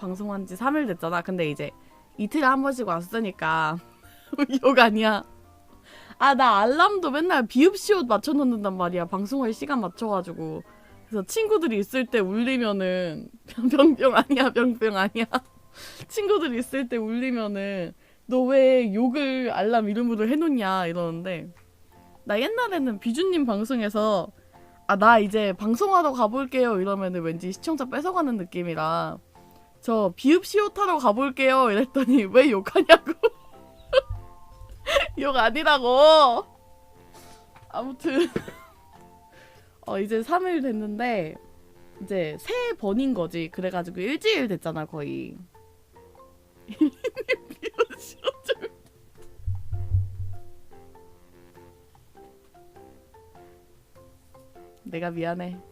방송한 지 3일 됐잖아. 근데 이제 이틀에 한 번씩 왔으니까 욕 아니야. 아, 나 알람도 맨날 비읍시 옷 맞춰 놓는단 말이야. 방송할 시간 맞춰가지고. 그래서 친구들이 있을 때 울리면은 병병 아니야, 병병 아니야. 친구들이 있을 때 울리면은 너 왜 욕을 알람 이름으로 해놓냐 이러는데 나 옛날에는 비주님 방송에서 아 나 이제 방송하러 가볼게요 이러면은 왠지 시청자 뺏어가는 느낌이라 저 비읍시옷 하러 가볼게요. 이랬더니 왜 욕하냐고. 욕 아니라고. 아무튼. 어 이제 3일 됐는데 이제 세 번인 거지. 그래가지고 일주일 됐잖아 거의. 내가 미안해